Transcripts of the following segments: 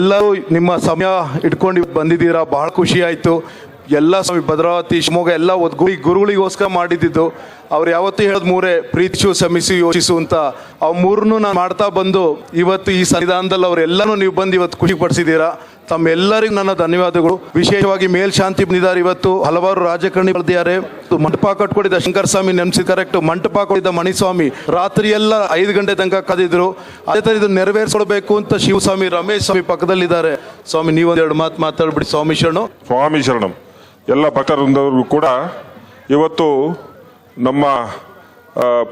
ಎಲ್ಲರೂ ನಿಮ್ಮ ಸಮಯ ಇಟ್ಕೊಂಡು ಬಂದಿದ್ದೀರಾ? ಬಹಳ ಖುಷಿ ಆಯಿತು. ಎಲ್ಲ ಸ್ವಾಮಿ ಭದ್ರಾವತಿ, ಶಿವಮೊಗ್ಗ ಎಲ್ಲ ಗುರಿ ಗುರುಗಳಿಗೋಸ್ಕರ ಮಾಡಿದ್ದು ಅವ್ರು ಯಾವತ್ತೂ ಹೇಳೋದು ಮೂರೇ ಪ್ರೀತಿಸು ಶ್ರಮಿಸು ಯೋಚಿಸು ಅಂತ. ಅವ್ ಮೂರನ್ನು ನಾನು ಮಾಡ್ತಾ ಬಂದು, ಇವತ್ತು ಈ ಸನ್ನಿಧಾನದಲ್ಲಿ ಅವರೆಲ್ಲನೂ ನೀವು ಬಂದು ಇವತ್ತು ಖುಷಿ ಪಡಿಸಿದ್ದೀರಾ? ತಮ್ಮೆಲ್ಲರಿಗೂ ನನ್ನ ಧನ್ಯವಾದಗಳು. ವಿಶೇಷವಾಗಿ ಮೇಲ್ಶಾಂತಿ ಬಂದಿದ್ದಾರೆ ಇವತ್ತು. ಹಲವಾರು ರಾಜಕಾರಣಿ ಬರ್ದಿದ್ದಾರೆ ಮಂಟಪ ಕಟ್ಕೊಂಡಿದ್ದ ಶಂಕರ್ ಸ್ವಾಮಿ ನೆನೆಸಿದ ಕರೆಕ್ಟ್ ಮಂಟಪ ಕೊಟ್ಟಿದ್ದ ಮಣಿಸ್ವಾಮಿ ರಾತ್ರಿ ಎಲ್ಲ ಐದು ಗಂಟೆ ತನಕ ಕದಿದ್ರು. ಅದೇ ಥರ ಇದು ನೆರವೇರಿಸ್ಕೊಡ್ಬೇಕು ಅಂತ ಶಿವಸ್ವಾಮಿ, ರಮೇಶ್ ಸ್ವಾಮಿ ಪಕ್ಕದಲ್ಲಿದ್ದಾರೆ. ಸ್ವಾಮಿ ನೀವೊಂದೆರಡು ಮಾತು ಮಾತಾಡ್ಬಿಡಿ ಸ್ವಾಮಿ ಶರಣು. ಸ್ವಾಮಿ ಶರಣಂ. ಎಲ್ಲ ಭಕ್ತರೊಂದವರು ಕೂಡ ಇವತ್ತು ನಮ್ಮ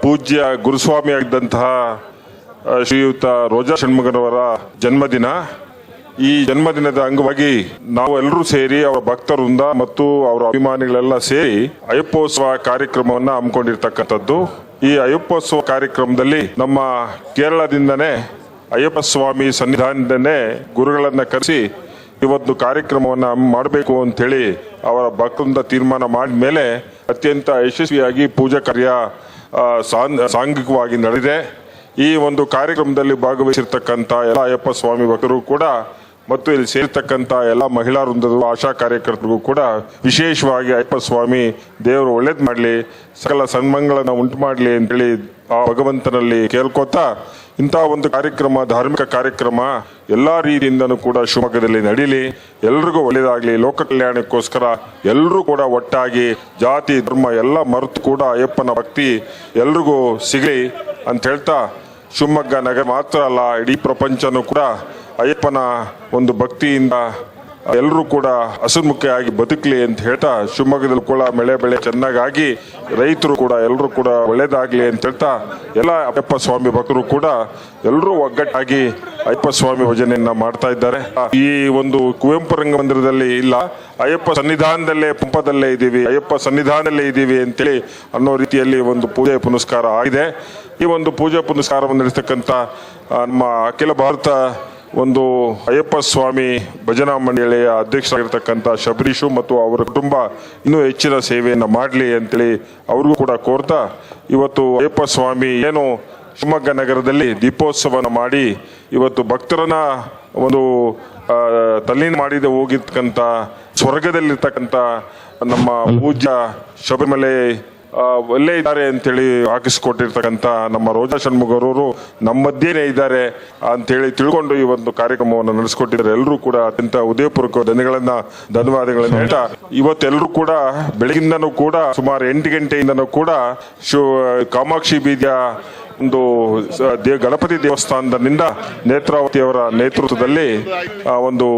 ಪೂಜ್ಯ ಗುರುಸ್ವಾಮಿ ಆಗಿದ್ದಂತಹ ಶ್ರೀಯುತ ರೋಜಾ ಷಣ್ಮುಖರವರ ಜನ್ಮದಿನ. ಈ ಜನ್ಮದಿನದ ಅಂಗವಾಗಿ ನಾವು ಎಲ್ಲರೂ ಸೇರಿ ಅವರ ಭಕ್ತರಿಂದ ಮತ್ತು ಅವರ ಅಭಿಮಾನಿಗಳೆಲ್ಲ ಸೇರಿ ಅಯ್ಯಪ್ಪೋತ್ಸವ ಕಾರ್ಯಕ್ರಮವನ್ನು ಹಮ್ಮಿಕೊಂಡಿರ್ತಕ್ಕಂಥದ್ದು. ಈ ಅಯ್ಯಪ್ಪೋತ್ಸವ ಕಾರ್ಯಕ್ರಮದಲ್ಲಿ ನಮ್ಮ ಕೇರಳದಿಂದನೇ ಅಯ್ಯಪ್ಪ ಸ್ವಾಮಿ ಸನ್ನಿಧಾನದಿಂದನೇ ಗುರುಗಳನ್ನ ಕರೆಸಿ ಇವತ್ತು ಕಾರ್ಯಕ್ರಮವನ್ನ ಮಾಡಬೇಕು ಅಂತೇಳಿ ಅವರ ಭಕ್ತರಿಂದ ತೀರ್ಮಾನ ಮಾಡಿದ ಮೇಲೆ ಅತ್ಯಂತ ಯಶಸ್ವಿಯಾಗಿ ಪೂಜಾ ಕಾರ್ಯ ಸಾಂಘಿಕವಾಗಿ ನಡೆದಿದೆ. ಈ ಒಂದು ಕಾರ್ಯಕ್ರಮದಲ್ಲಿ ಭಾಗವಹಿಸಿರ್ತಕ್ಕಂಥ ಎಲ್ಲ ಅಯ್ಯಪ್ಪ ಸ್ವಾಮಿ ಭಕ್ತರು ಕೂಡ ಮತ್ತು ಇಲ್ಲಿ ಸೇರ್ತಕ್ಕಂಥ ಎಲ್ಲ ಮಹಿಳಾ ವೃಂದದ ಆಶಾ ಕಾರ್ಯಕರ್ತರಿಗೂ ಕೂಡ ವಿಶೇಷವಾಗಿ ಅಯ್ಯಪ್ಪ ಸ್ವಾಮಿ ದೇವರು ಒಳ್ಳೇದು ಮಾಡಲಿ, ಸಕಲ ಸನ್ಮಂಗಳನ್ನ ಉಂಟು ಮಾಡಲಿ ಅಂತೇಳಿ ಆ ಭಗವಂತನಲ್ಲಿ ಕೇಳ್ಕೊತಾ ಇಂಥ ಒಂದು ಕಾರ್ಯಕ್ರಮ, ಧಾರ್ಮಿಕ ಕಾರ್ಯಕ್ರಮ ಎಲ್ಲ ರೀತಿಯಿಂದನೂ ಕೂಡ ಶಿವಮೊಗ್ಗದಲ್ಲಿ ನಡೀಲಿ. ಎಲ್ರಿಗೂ ಒಳ್ಳೇದಾಗ್ಲಿ. ಲೋಕ ಕಲ್ಯಾಣಕ್ಕೋಸ್ಕರ ಎಲ್ಲರೂ ಕೂಡ ಒಟ್ಟಾಗಿ ಜಾತಿ, ಧರ್ಮ ಎಲ್ಲ ಮರೆತು ಕೂಡ ಅಯ್ಯಪ್ಪನ ಭಕ್ತಿ ಎಲ್ರಿಗೂ ಸಿಗಲಿ ಅಂತ ಹೇಳ್ತಾ ಶಿವಮೊಗ್ಗ ನಗರ ಮಾತ್ರ ಅಲ್ಲ, ಇಡೀ ಪ್ರಪಂಚನೂ ಕೂಡ ಅಯ್ಯಪ್ಪನ ಒಂದು ಭಕ್ತಿಯಿಂದ ಎಲ್ಲರೂ ಕೂಡ ಹಸಿರುಮುಖಿಯಾಗಿ ಬದುಕಲಿ ಅಂತ ಹೇಳ್ತಾ ಶಿವಮೊಗ್ಗದಲ್ಲಿ ಕೂಡ ಮಳೆ ಬೆಳೆ ಚೆನ್ನಾಗಾಗಿ ರೈತರು ಕೂಡ ಎಲ್ಲರೂ ಕೂಡ ಒಳ್ಳೇದಾಗಲಿ ಅಂತ ಹೇಳ್ತಾ ಎಲ್ಲ ಅಯ್ಯಪ್ಪ ಸ್ವಾಮಿ ಭಕ್ತರು ಕೂಡ ಎಲ್ಲರೂ ಒಗ್ಗಟ್ಟಾಗಿ ಅಯ್ಯಪ್ಪ ಸ್ವಾಮಿ ಭಜನೆಯನ್ನ ಮಾಡ್ತಾ ಇದ್ದಾರೆ. ಈ ಒಂದು ಕುವೆಂಪು ರಂಗಮಂದಿರದಲ್ಲಿ ಇಲ್ಲ. ಅಯ್ಯಪ್ಪ ಸನ್ನಿಧಾನದಲ್ಲೇ ಪಂಪದಲ್ಲೇ ಇದ್ದೀವಿ. ಅಯ್ಯಪ್ಪ ಸನ್ನಿಧಾನದಲ್ಲೇ ಇದ್ದೀವಿ ಅಂತೇಳಿ ಅನ್ನೋ ರೀತಿಯಲ್ಲಿ ಒಂದು ಪೂಜೆ ಪುನಸ್ಕಾರ ಆಗಿದೆ. ಈ ಒಂದು ಪೂಜೆ ಪುನಸ್ಕಾರವನ್ನು ನಡೆಸ್ತಕ್ಕಂಥ ನಮ್ಮ ಅಖಿಲ ಭಾರತ ಒಂದು ಅಯ್ಯಪ್ಪ ಸ್ವಾಮಿ ಭಜನಾ ಮಂಡಳಿಯ ಅಧ್ಯಕ್ಷರಾಗಿರ್ತಕ್ಕಂಥ ಶಬರೀಶು ಮತ್ತು ಅವರ ಕುಟುಂಬ ಇನ್ನೂ ಹೆಚ್ಚಿನ ಸೇವೆಯನ್ನು ಮಾಡಲಿ ಅಂತೇಳಿ ಅವ್ರಿಗೂ ಕೂಡ ಕೋರ್ತಾ, ಇವತ್ತು ಅಯ್ಯಪ್ಪ ಸ್ವಾಮಿ ಏನು ಶಿವಮೊಗ್ಗ ನಗರದಲ್ಲಿ ದೀಪೋತ್ಸವನ ಮಾಡಿ ಇವತ್ತು ಭಕ್ತರನ್ನ ಒಂದು ತಲ್ಲೀನ ಮಾಡಿದ ಹೋಗಿರ್ತಕ್ಕಂಥ, ಸ್ವರ್ಗದಲ್ಲಿರ್ತಕ್ಕಂಥ ನಮ್ಮ ಪೂಜ್ಯ ಶಬರಿಮಲೆ ಒಳ್ಳೆ ಇದ್ದಾರೆ ಅಂತೇಳಿ ಹಾಕಿಸಿಕೊಟ್ಟಿರ್ತಕ್ಕಂಥ ನಮ್ಮ ರೋಜಾ ಷಣ್ಮುಖರವರು ನಮ್ಮ ಮಧ್ಯೆನೇ ಇದ್ದಾರೆ ಅಂತೇಳಿ ತಿಳ್ಕೊಂಡು ಈ ಒಂದು ಕಾರ್ಯಕ್ರಮವನ್ನು ನಡೆಸ್ಕೊಟ್ಟಿದ್ದಾರೆ. ಎಲ್ಲರೂ ಕೂಡ ಅತ್ಯಂತ ಉದಯಪೂರ್ವಕ ಧನ್ಯಗಳನ್ನ, ಧನ್ಯವಾದಗಳನ್ನು ಹೇಳ್ತಾ ಇವತ್ತೆಲ್ಲರೂ ಕೂಡ ಬೆಳಗಿಂದನೂ ಕೂಡ ಸುಮಾರು ಎಂಟು ಗಂಟೆಯಿಂದನೂ ಕೂಡ ಕಾಮಾಕ್ಷಿ ಬೀದಿಯ ಒಂದು ದೇ, ಗಣಪತಿ ದೇವಸ್ಥಾನದಿಂದ ನೇತ್ರಾವತಿಯವರ ನೇತೃತ್ವದಲ್ಲಿ ಒಂದು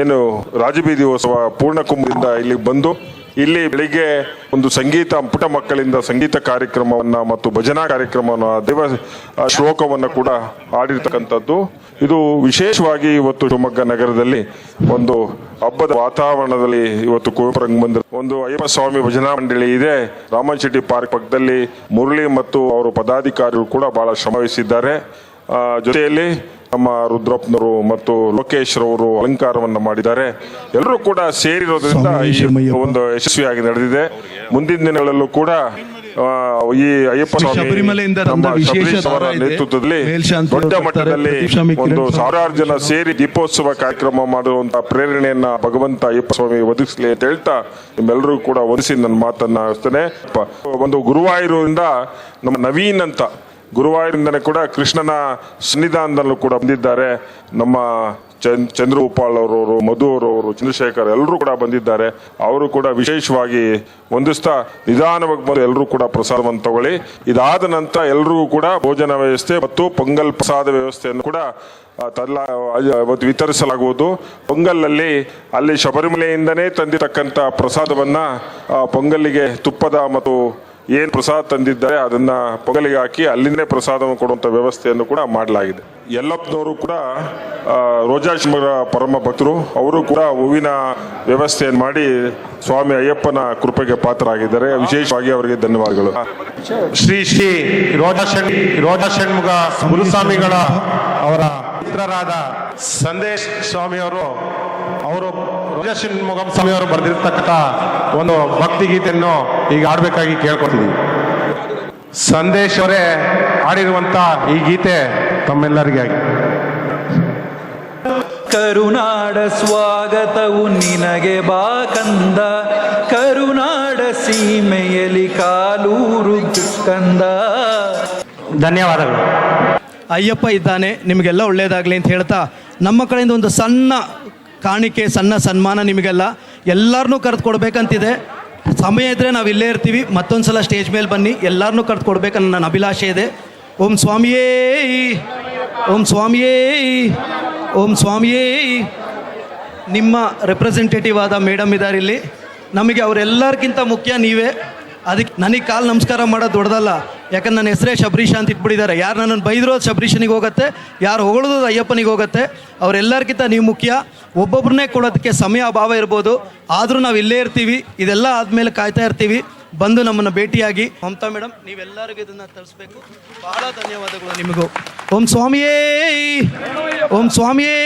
ಏನು ರಾಜಬೀದಿ ಉತ್ಸವ ಪೂರ್ಣ ಕುಂಭದಿಂದ ಇಲ್ಲಿಗೆ ಬಂದು ಇಲ್ಲಿ ಬೆಳಿಗ್ಗೆ ಒಂದು ಸಂಗೀತ ಪುಟ ಮಕ್ಕಳಿಂದ ಸಂಗೀತ ಕಾರ್ಯಕ್ರಮವನ್ನ ಮತ್ತು ಭಜನಾ ಕಾರ್ಯಕ್ರಮವನ್ನು, ದೇವ ಶ್ಲೋಕವನ್ನ ಕೂಡ ಆಡಿರ್ತಕ್ಕಂಥದ್ದು ಇದು ವಿಶೇಷವಾಗಿ ಇವತ್ತು ಶಿವಮೊಗ್ಗ ನಗರದಲ್ಲಿ ಒಂದು ಹಬ್ಬದ ವಾತಾವರಣದಲ್ಲಿ ಇವತ್ತು ಕುವೆಂಪು ಒಂದು ಅಯ್ಯಪ್ಪ ಸ್ವಾಮಿ ಭಜನಾ ಮಂಡಳಿ ಇದೆ. ರಾಮನ್ ಶೆಟ್ಟಿ ಪಾರ್ಕ್ ಪಕ್ಕದಲ್ಲಿ ಮುರಳಿ ಮತ್ತು ಅವರು ಪದಾಧಿಕಾರಿಗಳು ಕೂಡ ಬಹಳ ಶ್ರಮವಹಿಸಿದ್ದಾರೆ ಜೊತೆಯಲ್ಲಿ ನಮ್ಮ ರುದ್ರಪ್ಪನವರು ಮತ್ತು ಲೋಕೇಶ್ ರವರು ಅಲಂಕಾರವನ್ನು ಮಾಡಿದ್ದಾರೆ. ಎಲ್ಲರೂ ಕೂಡ ಸೇರಿರೋದ್ರಿಂದ ಈ ಒಂದು ಯಶಸ್ವಿಯಾಗಿ ನಡೆದಿದೆ. ಮುಂದಿನ ದಿನಗಳಲ್ಲೂ ಕೂಡ ಈ ಅಯ್ಯಪ್ಪ ಸ್ವಾಮಿ ನೇತೃತ್ವದಲ್ಲಿ ದೊಡ್ಡ ಮಟ್ಟದಲ್ಲಿ ಒಂದು ಸಾವಿರಾರು ಜನ ಸೇರಿ ದೀಪೋತ್ಸವ ಕಾರ್ಯಕ್ರಮ ಮಾಡುವಂತ ಪ್ರೇರಣೆಯನ್ನ ಭಗವಂತ ಅಯ್ಯಪ್ಪ ಸ್ವಾಮಿ ಒದಗಿಸಲಿ ಅಂತ ಹೇಳ್ತಾ ನಿಮ್ಮೆಲ್ಲರೂ ಕೂಡ ಒದಿಸಿ ನನ್ನ ಮಾತನ್ನ ಒಂದು ಗುರುವಾಯೂರಿಂದ ನಮ್ಮ ನವೀನ್ ಅಂತ ಗುರುವಾಯೂರಿಂದನೇ ಕೂಡ ಕೃಷ್ಣನ ಸನ್ನಿಧಾನದಲ್ಲೂ ಕೂಡ ಬಂದಿದ್ದಾರೆ. ನಮ್ಮ ಚಂದ್ ಚಂದ್ರ ಉಪ್ಪಾಳ್ ಅವರವರು, ಮಧು ಅವರವರು, ಚಂದ್ರಶೇಖರ್ ಎಲ್ಲರೂ ಕೂಡ ಬಂದಿದ್ದಾರೆ. ಅವರು ಕೂಡ ವಿಶೇಷವಾಗಿ ಹೊಂದಿಸ್ತಾ ನಿಧಾನವಾಗಿ ಬಂದು ಎಲ್ಲರೂ ಕೂಡ ಪ್ರಸಾದವನ್ನು ತಗೊಳ್ಳಿ. ಇದಾದ ನಂತರ ಎಲ್ರಿಗೂ ಕೂಡ ಭೋಜನ ವ್ಯವಸ್ಥೆ ಮತ್ತು ಪೊಂಗಲ್ ಪ್ರಸಾದ ವ್ಯವಸ್ಥೆಯನ್ನು ಕೂಡ ತಲ್ಲ ಅವತ್ತು ವಿತರಿಸಲಾಗುವುದು. ಪೊಂಗಲಲ್ಲಿ ಅಲ್ಲಿ ಶಬರಿಮಲೆಯಿಂದನೇ ತಂದಿರತಕ್ಕಂಥ ಪ್ರಸಾದವನ್ನು ಪೊಂಗಲ್ಲಿಗೆ ತುಪ್ಪದ ಮತ್ತು ಏನ್ ಪ್ರಸಾದ ತಂದಿದ್ದಾರೆ ಅದನ್ನು ಪೊಗಲಿಗೆ ಹಾಕಿ ಅಲ್ಲಿಂದೇ ಪ್ರಸಾದವನ್ನು ಕೊಡುವಂಥ ವ್ಯವಸ್ಥೆಯನ್ನು ಕೂಡ ಮಾಡಲಾಗಿದೆ. ಯಲ್ಲಪ್ಪನವರು ಕೂಡ ರೋಜಾ ಪರಮ ಭಕ್ತರು, ಅವರು ಕೂಡ ಹೂವಿನ ವ್ಯವಸ್ಥೆಯನ್ನು ಮಾಡಿ ಸ್ವಾಮಿ ಅಯ್ಯಪ್ಪನ ಕೃಪೆಗೆ ಪಾತ್ರರಾಗಿದ್ದಾರೆ. ವಿಶೇಷವಾಗಿ ಅವರಿಗೆ ಧನ್ಯವಾದಗಳು. ಶ್ರೀ ಶ್ರೀ ರೋಜಾ ಷಣ್ ರೋಜಾ ಷಣ್ಮುಗ ಗುರುಸ್ವಾಮಿಗಳ ಅವರ ಪುತ್ರರಾದ ಸಂದೇಶ್ ಸ್ವಾಮಿಯವರು, ಅವರು ರೋಜಾ ಸ್ವಾಮಿ ಅವರು ಬರೆದಿರ್ತಕ್ಕಂಥ ಒಂದು ಭಕ್ತಿ ಗೀತೆಯನ್ನು ಈಗ ಆಡಬೇಕಾಗಿ ಕೇಳ್ಕೊತೀವಿ ಸಂದೇಶ್ ಅವರೇ ಆಡಿರುವಂತ ಈ ಗೀತೆ ತಮ್ಮೆಲ್ಲರಿಗಾಗಿ ಕರುನಾಡ ಸ್ವಾಗತವು ನಿನಗೆ ಬಾ ಕಂದ. ಕರುನಾಡ ಸೀಮೆಯಲ್ಲಿ ಕಾಲೂರು ಕಂದ ಧನ್ಯವಾದಗಳು. ಅಯ್ಯಪ್ಪ ಇದ್ದಾನೆ ನಿಮಗೆಲ್ಲ ಒಳ್ಳೆಯದಾಗಲಿ ಅಂತ ಹೇಳ್ತಾ ನಮ್ಮ ಕಡೆಯಿಂದ ಒಂದು ಸಣ್ಣ ಕಾಣಿಕೆ, ಸಣ್ಣ ಸನ್ಮಾನ ನಿಮಗೆಲ್ಲ. ಎಲ್ಲರನ್ನೂ ಕರೆದು ಕೊಡಬೇಕಂತಿದೆ ಸಮಯ ಇದ್ದರೆ ನಾವು ಇಲ್ಲೇ ಇರ್ತೀವಿ. ಮತ್ತೊಂದು ಸಲ ಸ್ಟೇಜ್ ಮೇಲೆ ಬನ್ನಿ. ಎಲ್ಲರನ್ನೂ ಕರೆದು ಕೊಡಬೇಕನ್ನೋ ನನ್ನ ಅಭಿಲಾಷೆ ಇದೆ. ಓಂ ಸ್ವಾಮಿಯೇ ಓಂ ಸ್ವಾಮಿಯೇ ಓಂ ಸ್ವಾಮಿಯೇ. ನಿಮ್ಮ ರೆಪ್ರೆಸೆಂಟೇಟಿವ್ ಆದ ಮೇಡಮ್ ಇದ್ದಾರೆ ಇಲ್ಲಿ. ನಮಗೆ ಅವರೆಲ್ಲರಿಗಿಂತ ಮುಖ್ಯ ನೀವೇ. ಅದಕ್ಕೆ ನನಗೆ ಕಾಲು ನಮಸ್ಕಾರ ಮಾಡೋದು ದೊಡ್ಡದಲ್ಲ. ಯಾಕಂದ್ರೆ ನನ್ನ ಹೆಸರೇ ಶಬರೀಶ ಅಂತ ಇಟ್ಬಿಟ್ಟಿದ್ದಾರೆ. ಯಾರು ನನ್ನನ್ನು ಬೈದಿರೋದು ಶಬರೀಶನಿಗೆ ಹೋಗುತ್ತೆ, ಯಾರು ಹೊಗಳೋದು ಅಯ್ಯಪ್ಪನಿಗೆ ಹೋಗುತ್ತೆ. ಅವರೆಲ್ಲರಿಗಿಂತ ನೀವು ಮುಖ್ಯ. ಒಬ್ಬೊಬ್ಬರನ್ನೇ ಕೊಡೋದಕ್ಕೆ ಸಮಯ ಅಭಾವ ಇರ್ಬೋದು. ಆದರೂ ನಾವು ಇಲ್ಲೇ ಇರ್ತೀವಿ. ಇದೆಲ್ಲ ಆದಮೇಲೆ ಕಾಯ್ತಾ ಇರ್ತೀವಿ. ಬಂದು ನಮ್ಮನ್ನು ಭೇಟಿಯಾಗಿ. ಮಮತಾ ಮೇಡಮ್ ನೀವೆಲ್ಲರಿಗೂ ಇದನ್ನು ತರಿಸ್ಬೇಕು. ಬಹಳ ಧನ್ಯವಾದಗಳು ನಿಮಗೂ. ಓಂ ಸ್ವಾಮಿಯೇ. ಓಂ ಸ್ವಾಮಿಯೇ.